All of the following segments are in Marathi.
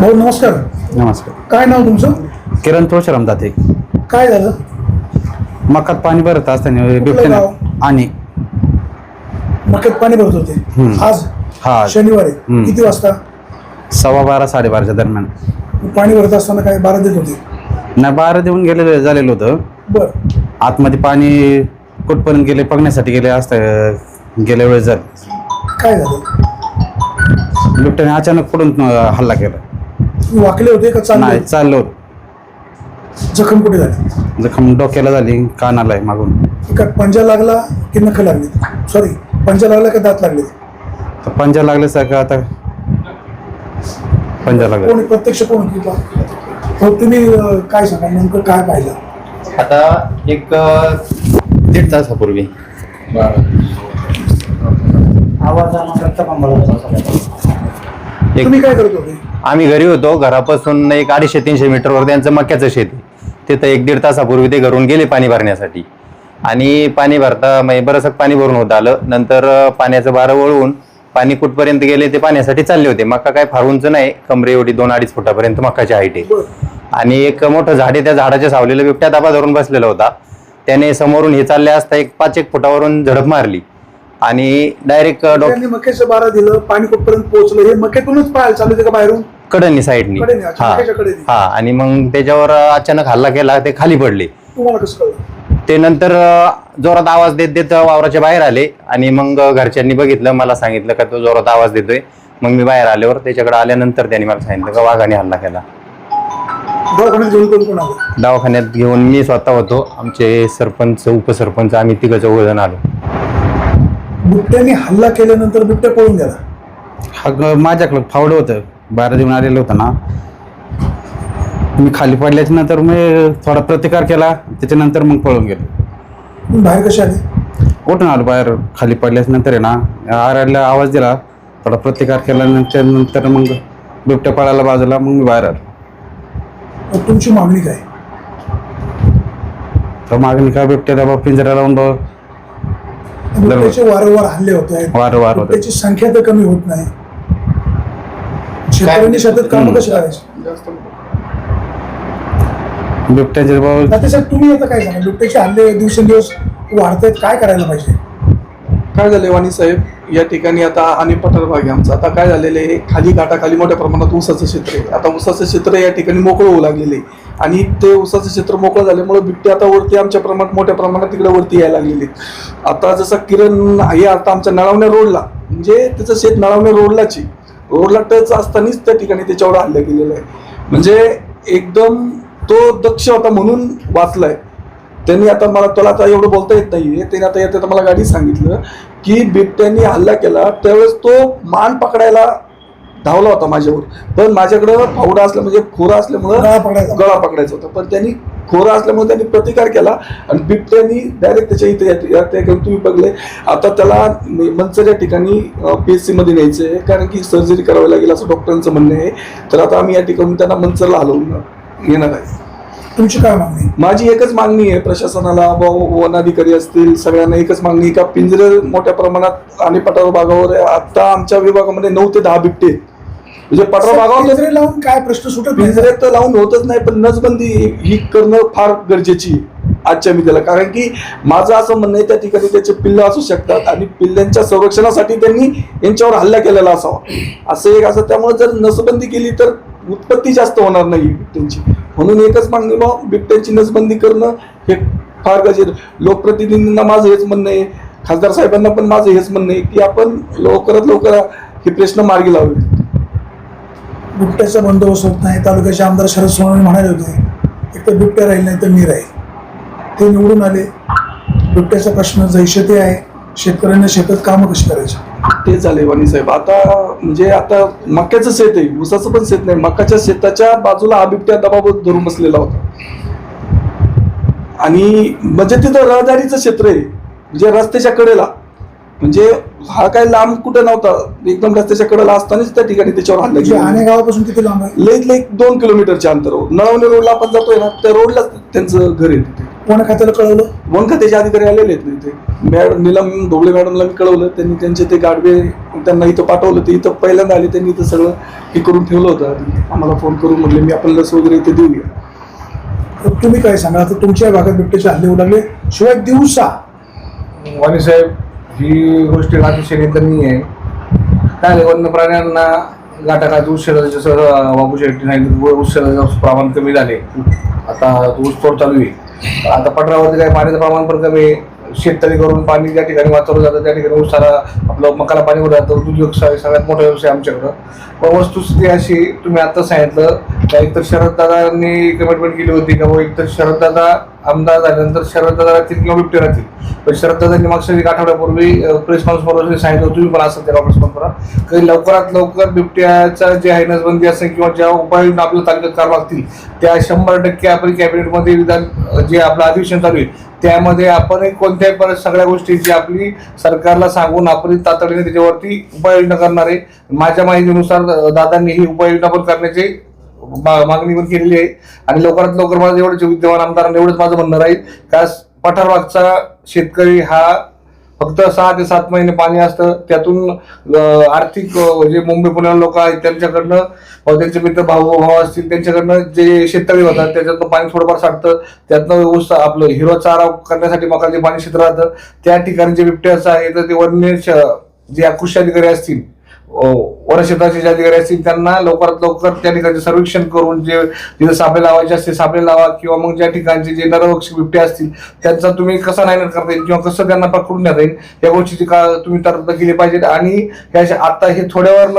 भाऊ नमस्कार. नमस्कार. काय नाव तुमचं? किरण तुळशीराम दाते. काय झालं? मकात पाणी भरत असताना गाव? बिबट्याने आणि. मक्यात पाणी भरत होते. हम्म. आज? हा. शनिवारी. हम्म. किती वाजता? सव्वा बारा साडेबाराच्या दरम्यान. पाणी भरत असताना काय बारा देत होते? नाही बारा देऊन गेलेलं झालेलं होतं. बर. आतमध्ये पाणी कुठपर्यंत गेले बघण्यासाठी गेले असता गेल्या वेळेस जर काय झालं? बिबट्याने अचानक पुढून अं, हल्ला केला. तुम्ही वाकले होते का नाही चालले चाललो जखम कुठे झाली? जखम डोक्याला झाली कानाला आहे मागून. एका पंजा लागला की नख लागली? सॉरी पंजा लागला का दात लागले? तर पंजा लागले सारखं आता? पंजा लागला. कोणी प्रत्यक्ष कोण होती बा? हो तुम्ही अं, काय सांगा नेमकं काय पाहिलं? आता एक अ, दीड तासापूर्वी. एक तुम्ही काय करत होते? आम्ही घरी होतो. घरापासून एक अडीचशे तीनशे मीटरवर त्यांचं मक्याचं शेत आहे. तिथं एक दीड तासापूर्वी ते घरून गेले पाणी भरण्यासाठी. आणि पाणी भरता म्हणजे बरंचसं पाणी भरून होत आलं. नंतर अ, पाण्याचं बारं वळवून पाणी कुठपर्यंत गेले ते पाण्यासाठी चालले होते. मका काय फार उंच नाही. कमरे एवढी दोन अडीच फुटापर्यंत मकाची हाईट आहे. बर. आणि एक मोठं झाड आहे. त्या झाडाच्या सावलीला बिबट्या दाबा धरून बसलेला होता. त्याने समोरून हे चालले असता एक पाच एक फुटावरून झडप मारली. आणि डायरेक्ट डॉक्टर त्यांनी मक्याचं बारा दिलं पाणी कुठपर्यंत पोहोचलं. हे मक्यातूनच पाहायला चालू होते का बाहेरून? कडनी साईडनी. अच्छा, हा. मक्याच्या. हा आणि मग त्याच्यावर अचानक हल्ला केला ते खाली पडले. तुम्हाला कसं कळलं? ते नंतर अं, जोरात आवाज देत देत वावराच्या बाहेर आले. आणि मग घरच्यांनी बघितलं मला सांगितलं का तो जोरात आवाज देतोय. मग मी बाहेर आल्यावर त्याच्याकडे आल्यानंतर त्यांनी मला सांगितलं का वाघाने हल्ला केला. दवाखान्यात घेऊन कोण कोण आलं? दवाखान्यात घेऊन मी स्वतः होतो. आमचे सरपंच उपसरपंच आम्ही तिघ जण आलो. बिबट्याने हल्ला केल्यानंतर बिबट्या पळून गेला. हा ग- माझ्याकडं फावडं होतं. बारा देऊन आलेलं होतं ना. मी खाली पडल्याच्या नंतर मी थोडा प्रतिकार केला. त्याच्यानंतर मग पळून गेलो. बाहेर कसे आले? उठून आलो बाहेर? खाली पडल्याच्या नंतर आहे ना. आराडला आवाज दिला. थोडा प्रतिकार केल्यानंतर नंतर मग बिबट्या पळायला बाजूला. मग मी बाहेर आलो. मग तुमची मागणी काय? तर मागणी काय? बिबट्या दाबा पिंजरा लावून बिबट्याचे वारंवार हल्ले होत आहेत. वारंवार होते बिबट्याची संख्या तर कमी होत नाही. शेतकऱ्यांनी शेतात काम कसे करायचे? बिबट्याचे बाबा त्याच्यात तुम्ही आता काय सांगा? बिबट्याचे हल्ले दिवसेंदिवस वाढत आहेत काय करायला पाहिजे? काय झाले वाणी साहेब? या ठिकाणी आता आणि पठार भाग आहे आमचा. आता काय झालेलं आहे? खाली घाटाखाली मोठ्या प्रमाणात ऊसाचं क्षेत्र आहे. आता ऊसाचं क्षेत्र या ठिकाणी मोकळं होऊ लागलेलं आहे. आणि ते ऊसाचं क्षेत्र मोकळं झाल्यामुळे बिबटे आता वरती आमच्या प्रमाणात मोठ्या प्रमाणात तिकडे वरती यायला लागलेले आहेत. आता जसं किरण आहे आता आमच्या नळावण्या रोडला म्हणजे त्याचं शेत नळावण्या रोडलाची रोडला टच असतानाच त्या ठिकाणी त्याच्यावर हल्ला केलेला आहे. म्हणजे एकदम तो दक्ष होता म्हणून वाचलाय. त्यांनी आता मला त्याला आता एवढं बोलता येत नाहीये. त्यांनी आता येते मला गाडी सांगितलं की बिबट्यांनी हल्ला केला त्यावेळेस तो मान पकडायला धावला होता माझ्यावर. पण माझ्याकडं फावडा असल्या म्हणजे खोरा असल्यामुळं गळा पकडायचा. गळा पकडायचा होता. पण त्यांनी खोरा असल्यामुळे त्यांनी प्रतिकार केला आणि बिबट्यांनी डायरेक्ट त्याच्या इथे तुम्ही बघले. आता त्याला मंचर या ठिकाणी पी एसमध्ये न्यायचं आहे कारण की सर्जरी करावी लागेल असं डॉक्टरांचं म्हणणं आहे. तर आता आम्ही या ठिकाणी त्यांना मंचरला हलवून घेणार आहे. तुमची काय मागणी माझी एकच मागणी आहे. प्रशासनाला व वनाधिकारी असतील सगळ्यांना एकच मागणी का पिंजरे मोठ्या प्रमाणात आणि पठार भागावर. आता आमच्या विभागामध्ये नऊ ते दहा बिबटे आहेत. म्हणजे पठार भागावर लावून काय प्रश्न सुटत नाही. पिंजरे तर लावून होतच नाही पण नसबंदी ही करणं फार गरजेची आजच्या मितीला. कारण की माझं असं म्हणणं आहे त्या ठिकाणी त्याचे पिल्लं असू शकतात आणि पिल्लांच्या संरक्षणासाठी त्यांनी यांच्यावर हल्ला केलेला असावा. असं एक असं त्यामुळे जर नसबंदी केली तर उत्पत्ती जास्त होणार नाही बिबट्यांची म्हणून एकच मागणी मग बिबट्यांची नसबंदी करणं हे फार गरजेचं लोकप्रतिनिधींना माझं हेच म्हणणं आहे खासदार साहेबांना पण माझं हेच म्हणणं आहे की आपण लवकरात लवकर हे प्रश्न मार्गी लावे बिबट्याचा बंदोबस्त होत नाही. तालुक्याचे आमदार शरद सोनवणे म्हणाले होते एक तर बिबट्या राहील नाही तर मी राहील. ते निवडून आले. बिबट्याचा प्रश्न जैशते ते आहे शेतकऱ्यांना शेतात कामं कशी करायची? ते झाले वाणी साहेब. आता म्हणजे आता मक्याचं शेत आहे. ऊसाचं पण शेत नाही. मक्याच्या शेताच्या बाजूला हा बिबट्या दबाव धरून बसलेला होता. आणि म्हणजे तिथं रहदारीचं क्षेत्र आहे. म्हणजे रस्त्याच्या कडेला. म्हणजे हा काय लांब कुठं नव्हता. एकदम रस्त्याच्या कडेला असतानाच त्या ठिकाणी त्याच्यावर हल्ला म्हणजे केला. आणे गावापासून किती लांब आहे? लईत लई दोन किलोमीटरच्या अंतरावर. नळवणे रोडला आपण जातोय ना त्या रोडलाच त्यांचं घर आहे तिथे. वन खात्याला कळवलं? वन खात्याचे अधिकारी आलेले आहेत ना इथे. मॅडम नीलम ढोबळे मॅडमला मी कळवलं. त्यांनी त्यांचे ते गाडवे त्यांना इथं पाठवलं. ते इथं पहिल्यांदा आले त्यांनी इथं सगळं हे करून ठेवलं होतं आधी. आम्हाला फोन करून म्हटले मी आपण लस वगैरे इथे देऊया. तुम्ही काय सांगा? आता तुमच्या भागात बिबट्याचे हल्ले होऊ लागले. शिवाय दिवसा वाणी साहेब ही गोष्ट अतिशय निंदनीय आहे. काय वन्य प्राण्यांना गाठागाठ उशिरा जसं बाबू शेट्टी नाही उशिरा प्रमाण कमी झाले. आता ऊस तोड चालू आहे. आता पटरावरती काय पाण्याचं प्रमाण पण कमी आहे. शेततळी करून पाणी ज्या ठिकाणी वाचवलं जातं त्या ठिकाणी उसाला आपलं मकाला पाणी उडत जातं दूध व्यवसाय सगळ्यात मोठा व्यवसाय आमच्याकडं. पण वस्तुस्थिती अशी तुम्ही आता सांगितलं का एकतर शरददादांनी कमिटमेंट केली होती का बुवा एकतर शरददादा आमदार झाल्यानंतर शरददादा राहतील किंवा बिबटे राहतील. पण शरददादांनी मागच्या एक आठवड्यापूर्वी प्रेस कॉन्फरन्समध्ये सांगितलं तुम्ही पण असं त्या प्रेस कॉन्फरन्स की लवकरात लवकर बिबट्याचा जे आहे नसबंदी असेल किंवा ज्या उपाययोजना आपल्या तालुक्यात करावं लागतील त्या शंभर टक्के आपण कॅबिनेटमध्ये विधान जे आपलं अधिवेशन चालू आहे त्यामध्ये आपण कोणत्याही परत सगळ्या गोष्टींची आपली सरकारला सांगून आपण तातडीने त्याच्यावरती उपाययोजना करणार आहे. माझ्या माहितीनुसार दादांनी ही उपाययोजना पण करण्याचे मागणी पण केलेली आहे. आणि लवकरात लवकर माझं एवढंच विद्यमान आमदारांना एवढंच माझं म्हणणं राहील. का पठारबागचा शेतकरी हा फक्त सहा ते सात महिने पाणी असतं. त्यातून आर्थिक जे म्हणजे मुंबई पुण्याला लोक आहेत त्यांच्याकडनं त्यांचे मित्र भाऊ भाऊ असतील त्यांच्याकडनं जे शेतकरी होतात त्याच्यातनं पाणी थोडंफार साठतं. त्यातनं ऊस आपलं हिरो चारा करण्यासाठी मका जे पाणी क्षेत्र राहतं. त्या ठिकाणी जे बिबट्याचं आहे तर ते वन्य श- जे कृषी अधिकारी असतील वनक्षेत्राचे जे अधिकारी असतील त्यांना लवकरात लवकर त्या ठिकाणी सर्वेक्षण करून जे तिथे सापळे लावायचे असतील सापळे लावा किंवा मग ज्या ठिकाणचे जे नरभक्षी बिबटे असतील त्यांचा तुम्ही कसा नायनाट करता येईल किंवा कसं त्यांना पकडून देता येईल या गोष्टीची का तुम्ही तरतूद केली पाहिजे? आणि ह्या आता हे थोड्यावर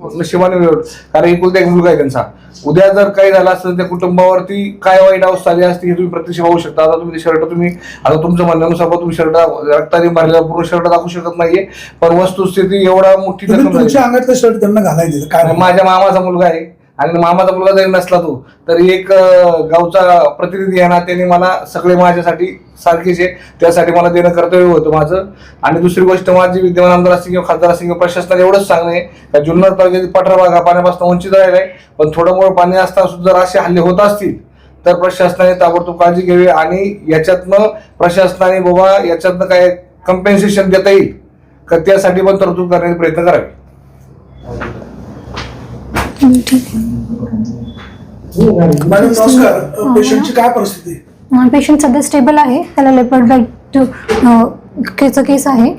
नशिबाने मिळवलं कारण एकुलता एक मुलगा आहे त्यांचा. उद्या जर काही झालं असतं त्या कुटुंबावरती काय वाईट अवस्था आली असती हे तुम्ही प्रत्यक्ष पाहू शकता. आता तुम्ही ते शर्ट तुम्ही आता तुमच्या म्हणण्यानुसार तुम्ही शर्ट रक्ताने भरलेला पूर्ण शर्ट दाखवू शकत नाहीये. पण वस्तुस्थिती एवढा मोठी. तुमच्या अंगातलं शर्ट त्यांना आणि माझ्या मामाचा मुलगा आहे. आणि मामाचा मुलगा जरी नसला तो तरी एक गावचा प्रतिनिधी आहे ना त्याने मला सगळे माझ्यासाठी सारखेच आहे. त्यासाठी मला देणं कर्तव्य होतं माझं. आणि दुसरी गोष्ट माझी विद्यमान आमदार असतील किंवा खासदार असतील किंवा प्रशासनाला एवढंच सांगणं आहे. का जुन्नर तालुक्यातील पठार भाग हा पाण्यापासून वंचित राहिला आहे. पण थोडं मोठं पाणी असताना सुद्धा जर असे हल्ले होत असतील तर प्रशासनाने ताबडतोब काळजी घ्यावी आणि याच्यातनं प्रशासनाने बाबा याच्यातनं काय कम्पेन्सेशन देता येईल. का त्यासाठी पण तरतूद करण्याचा प्रयत्न करावे. हो. मॅडम नमस्कार. पेशंटची काय परिस्थिती? पेशंट सध्या स्टेबल आहे. त्याला लेपर्ड केचं केस आहे.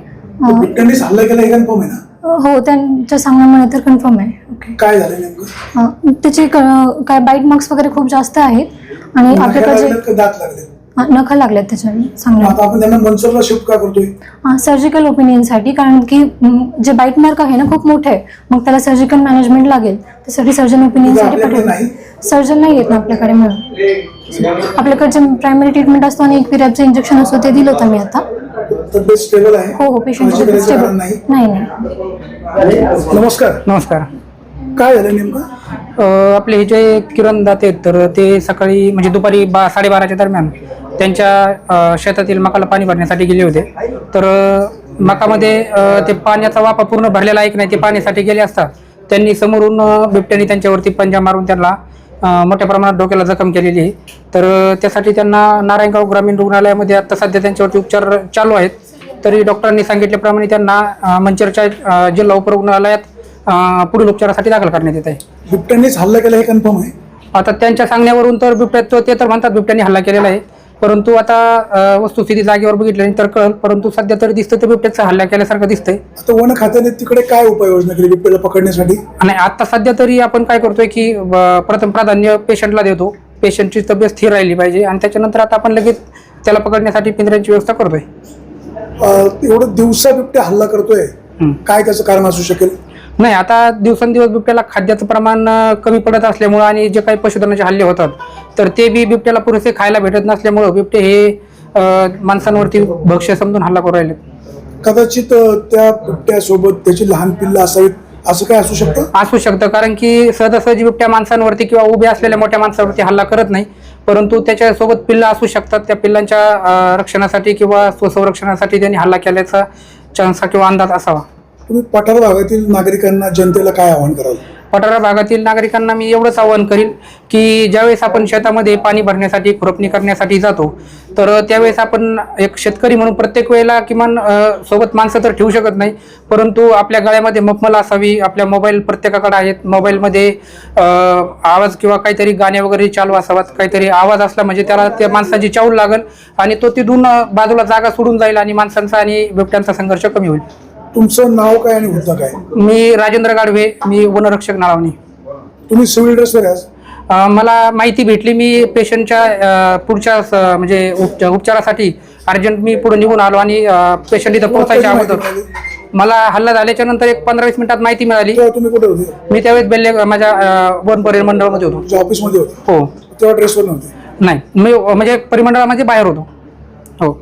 हल्ला केला हे कन्फर्म आहे ना? हो त्यांच्या सांगण्यामुळे तर कन्फर्म आहे. ओके. काय झालं नेमकं? त्याचे काय बाईट मार्क्स वगैरे खूप जास्त आहेत. आणि आपल्याकडे दात लागले नखं लागल्यात त्याच्या सांगण्यात आता आपण त्यांना मनसरला शिफ्ट का करतोय? सर्जिकल ओपिनियनसाठी कारण की म, जे बाईट मार्क आहे ना खूप मोठे आहे. मग त्याला सर्जिकल मॅनेजमेंट लागेल. त्यासाठी सर्जन ओपिनियनसाठी आपल्याकडे नाही? पाठवलं सर्जन नाही येत ना आपल्याकडे मिळून आपल्याकडे जे प्रायमरी ट्रीटमेंट असतो आणि एक पिरॅपचं इंजेक्शन असतो ते दिलं होतं मी आता. तब्येत स्टेबल आहे? हो हो पेशंट काळजी करायचं कारण नाही? नाही नाही. नमस्कार. नमस्कार. काय झालं नेमकं? अ, आपले हे जे किरण दाते आहेत तर ते सकाळी म्हणजे दुपारी बा साडेबाराच्या दरम्यान त्यांच्या शेतातील मकाला पाणी भरण्यासाठी गेले होते. तर मकामध्ये ते पाण्याचा वापा पूर्ण भरलेला आहे की नाही ते पाण्यासाठी गेले असता त्यांनी समोरून बिबट्याने त्यांच्यावरती पंजा मारून त्यांना मोठ्या प्रमाणात डोक्याला जखम केलेली आहे. तर त्यासाठी त्यांना नारायणगाव ग्रामीण रुग्णालयामध्ये आता सध्या त्यांच्यावरती उपचार चालू आहेत. तरी डॉक्टरांनी सांगितल्याप्रमाणे त्यांना मंचरच्या जिल्हा उपरुग्णालयात पुढील उपचारासाठी दाखल करण्यात येत आहे. बिबट्यानेच हल्ला केला हे कन्फर्म आहे? आता त्यांच्या सांगण्यावरून तर बिबट्यात ते तर म्हणतात बिबट्याने हल्ला केलेला आहे. परंतु आता वस्तुस्थिती जागेवर बघितल्यानंतर कळल परंतु सध्या तरी दिसतं ते बिबट्याचा हल्ला केल्यासारखं दिसतंय. आता वन खात्याने तिकडे काय उपाययोजना केली बिबट्याला पकडण्यासाठी? आणि आता सध्या तरी आपण काय करतोय की प्रथम प्राधान्य पेशंटला देतो. पेशंटची तब्येत स्थिर राहिली पाहिजे आणि त्याच्यानंतर आता आपण लगेच त्याला पकडण्यासाठी पिंजऱ्यांची व्यवस्था करतोय. एवढं दिवसा बिबट्या हल्ला करतोय. काय त्याचं कारण असू शकेल? नाही आता दिवसेंदिवस बिबट्याला खाद्याचं प्रमाण कमी पडत असल्यामुळं आणि जे काही पशुधनाचे हल्ले होतात तर ते बी बिबट्याला पुरेसे खायला भेटत नसल्यामुळं बिबटे हे माणसांवरती भक्ष्य समजून हल्ला करू राहिले कदाचित त्या बिबट्यासोबत त्याची लहान पिल्लं असावीत असं काय असू शकतं? असू शकतं कारण की सहजासहजी बिबट्या माणसांवरती किंवा उभ्या असलेल्या मोठ्या माणसावरती हल्ला करत नाही. परंतु त्याच्यासोबत पिल्लं असू शकतात त्या पिल्लांच्या रक्षणासाठी किंवा स्वसंरक्षणासाठी त्यांनी हल्ला केल्याचा चान्स किंवा अंदाज असावा. तुम्ही पठार भागातील नागरिकांना जनतेला काय आवाहन कराल? पठारा भागातील नागरिकांना मी एवढंच आवाहन करीन की ज्यावेळेस आपण शेतामध्ये पाणी भरण्यासाठी खुरपणी करण्यासाठी जातो तर त्यावेळेस आपण एक शेतकरी म्हणून प्रत्येक वेळेला किमान सोबत माणसं तर ठेवू शकत नाही परंतु आपल्या गळ्यामध्ये मखमल असावी आपल्या मोबाईल प्रत्येकाकडे आहेत मोबाईलमध्ये आवाज किंवा काहीतरी गाणे वगैरे चालू असावात काहीतरी आवाज असला म्हणजे त्याला त्या माणसाची चावल लागल आणि तो तिथून बाजूला जागा सोडून जाईल आणि माणसांचा आणि बिबट्यांचा संघर्ष कमी होईल. तुमचं नाव काय आणि होतं काय? मी राजेंद्र गाडवे मी वनरक्षक नाळवणी. तुम्ही सिव्हिल ड्रेसवर आज? अ, मला माहिती भेटली मी पेशंटच्या अ, पुढच्या स- म्हणजे उपच- उपचारासाठी अर्जंट मी पुढे निघून आलो आणि पेशंट इथं पोहोचायच्या कधी माहिती अगोदर. मला हल्ला झाल्याच्यानंतर एक पंधरा वीस मिनिटात माहिती मिळाली. तेव्हा तुम्ही कुठे होते? मी त्यावेळेस बेल्ले माझ्या अ, वन परिवहन मंडळामध्ये होतो. तुमच्या ऑफिसमध्ये होते? हो. तेव्हा ड्रेसवर नव्हते? नाही. मी म्हणजे परिमंडळामध्ये बाहेर होतो. हो.